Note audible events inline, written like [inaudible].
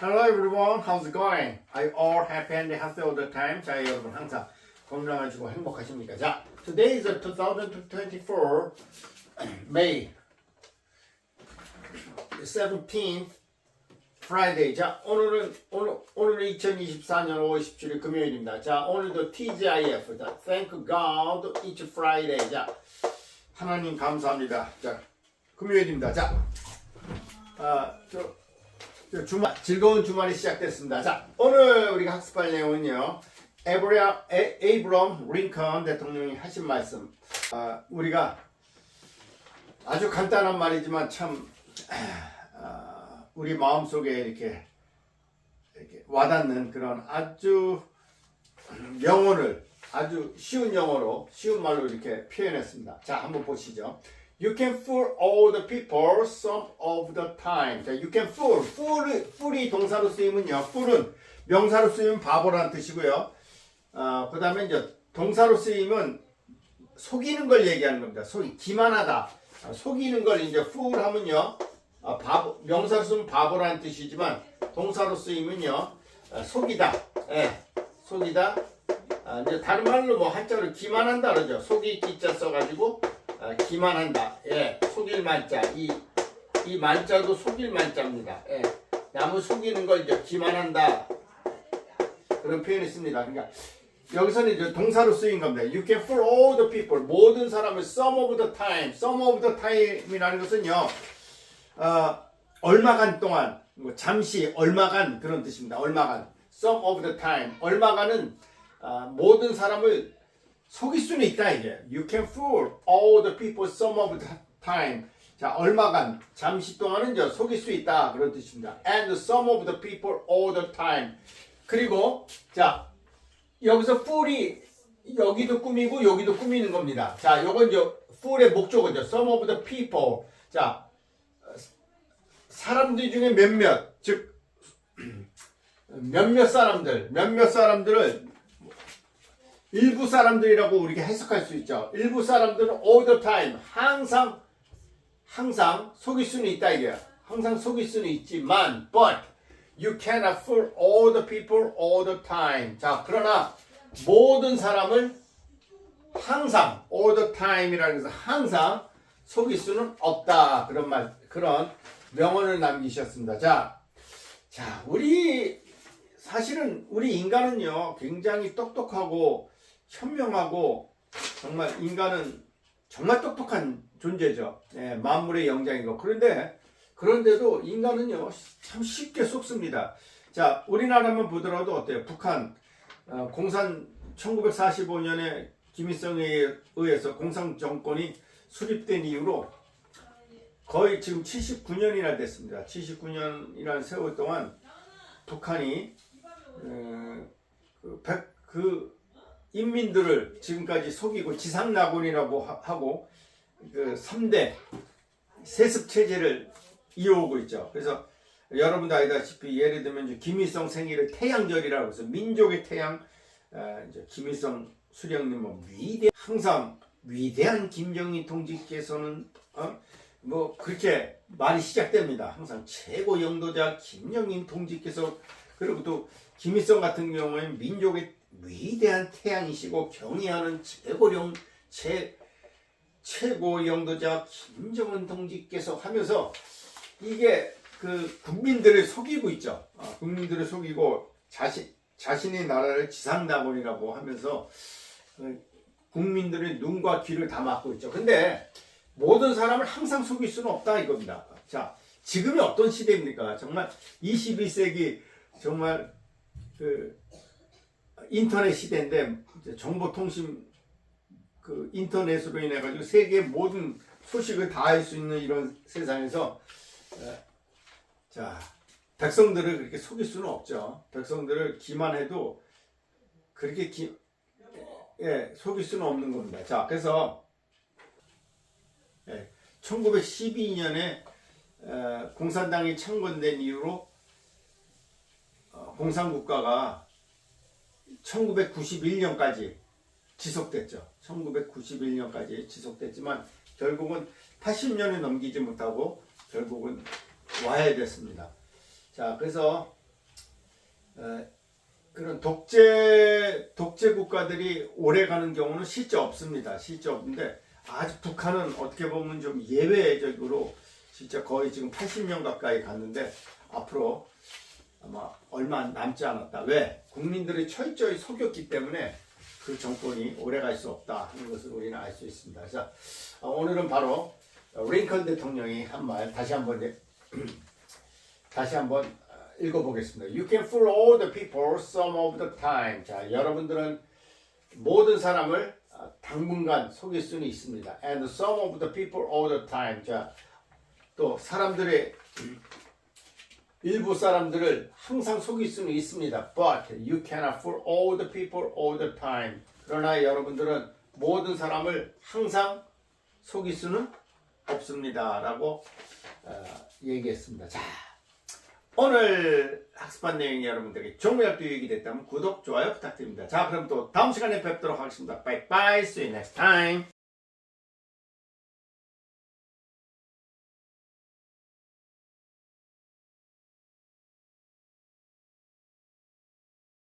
Hello everyone, how's it going? Are you all happy and healthy all the time? 자, 여러분 항상 건강하시고 행복하십니까? 자, today is 2024 May 17th Friday. 자, 오늘은 오늘 오늘은 2024년 5월 17일 금요일입니다. 자, 오늘도 TGIF. 자, Thank God it's Friday. 자, 하나님 감사합니다. 자, 금요일입니다. 자, 아, 저, 저 주말 즐거운 주말이 시작됐습니다. 자, 오늘 우리가 학습할 내용은요. 에브리아 에, 에이브럼 링컨 대통령이 하신 말씀. 아, 우리가 아주 간단한 말이지만 참 아, 우리 마음속에 이렇게 이렇게 와닿는 그런 아주 영혼을 아주 쉬운 영어로 쉬운 말로 이렇게 표현했습니다. 자, 한번 보시죠. You can fool all the people some of the time. 자, you can fool. fool, fool이 동사로 쓰이면요. fool은 명사로 쓰이면 바보라는 뜻이고요. 어, 그 다음에 이제 동사로 쓰이면 속이는 걸 얘기하는 겁니다. 속이, 기만하다. 아, 속이는 걸 이제 fool 하면요. 아, 바보, 명사로 쓰면 바보라는 뜻이지만 동사로 쓰이면요. 아, 속이다. 예, 속이다. 아, 이제 다른 말로 뭐 한자로 기만한다 그러죠. 속이 기자 써가지고 아, 기만한다. 예, 속일 만자. 이, 이 만자도 속일 만자입니다. 예, 남을 속이는 걸 이제 기만한다. 그런 표현이 있습니다. 그러니까 여기서는 이제 동사로 쓰인 겁니다. You can fool all the people. 모든 사람을 some of the time. some of the time이라는 것은요. 어, 얼마간 동안, 뭐 잠시, 얼마간 그런 뜻입니다. 얼마간. some of the time. 얼마간은 아, 모든 사람을 속일 수는 있다 이게. You can fool all the people some of the time. 자, 얼마간, 잠시 동안은 이제 속일 수 있다 그런 뜻입니다. And some of the people all the time. 그리고 자, 여기서 fool이 여기도 꾸미고 여기도 꾸미는 겁니다. 자, 요건 이제 fool의 목적어죠. some of the people. 자, 사람들 중에 몇몇, 즉 몇몇 사람들, 몇몇 사람들을 일부 사람들이라고 우리가 해석할 수 있죠. 일부 사람들은 all the time, 항상, 항상 속일 수는 있다 이게. 항상 속일 수는 있지만, but you cannot fool all the people all the time. 자, 그러나 모든 사람을 항상, all the time이라는 것은 항상 속일 수는 없다. 그런 말, 그런 명언을 남기셨습니다. 자, 자, 우리 사실은 우리 인간은요 굉장히 똑똑하고 현명하고 정말 인간은 정말 똑똑한 존재죠. 예, 만물의 영장이고 그런데 그런데도 인간은요 참 쉽게 속습니다. 자, 우리나라만 보더라도 어때요? 북한 어, 공산 1945년에 김일성에 의해서 공산 정권이 수립된 이후로 거의 지금 79년이나 됐습니다. 79년이라는 세월 동안 북한이 어, 그, 백, 그 인민들을 지금까지 속이고 지상낙원이라고 하- 하고 그 3대 세습 체제를 이어오고 있죠. 그래서 여러분도 알다시피 예를 들면 김일성 생일을 태양절이라고 해서 민족의 태양 어, 이제 김일성 수령님 뭐 위대 항상 위대한 김정일 동지께서는 어? 뭐 그렇게 말이 시작됩니다. 항상 최고 영도자 김정일 동지께서 그리고 또 김일성 같은 경우에는 민족의 위대한 태양이시고 경의하는 최고령 최 최고 영도자 김정은 동지께서 하면서 이게 그 국민들을 속이고 있죠. 아, 국민들을 속이고 자신 자신의 나라를 지상낙원이라고 하면서 그 국민들의 눈과 귀를 다 막고 있죠. 근데 모든 사람을 항상 속일 수는 없다 이겁니다. 자, 지금이 어떤 시대입니까? 정말 21세기 정말 그 인터넷 시대인데 정보통신 그 인터넷으로 인해 가지고 세계 모든 소식을 다 알 수 있는 이런 세상에서 에, 자 백성들을 그렇게 속일 수는 없죠. 백성들을 기만해도 그렇게 기, 예, 속일 수는 없는 겁니다. 자, 그래서 예, 1912년에 공산당이 창건된 이후로 어, 공산국가가 1991년까지 지속됐죠. 1991년까지 지속됐지만 결국은 80년을 넘기지 못하고 결국은 와해됐습니다. 자, 그래서 어, 그런 독재 독재 국가들이 오래 가는 경우는 실제 없습니다. 실제 없는데 아직 북한은 어떻게 보면 좀 예외적으로 진짜 거의 지금 80년 가까이 갔는데 앞으로 아마 얼마 남지 않았다. 왜? 국민들이 철저히 속였기 때문에 그 정권이 오래 갈 수 없다 하는 것을 우리는 알 수 있습니다. 그래서 어, 오늘은 바로 링컨 대통령이 한 말 다시 한번 [clears throat] 다시 한번 어, 읽어보겠습니다. You can fool all the people some of the time. 자, 여러분들은 모든 사람을 어, 당분간 속일 수는 있습니다. And some of the people all the time. 자, 또 사람들의 일부 사람들을 항상 속일 수는 있습니다. But you cannot fool all the people all the time. 그러나 여러분들은 모든 사람을 항상 속일 수는 없습니다. 라고 어, 얘기했습니다. 자, 오늘 학습한 내용이 여러분들에게 정말 유익이 됐다면 구독, 좋아요 부탁드립니다. 자, 그럼 또 다음 시간에 뵙도록 하겠습니다. Bye bye. See you next time.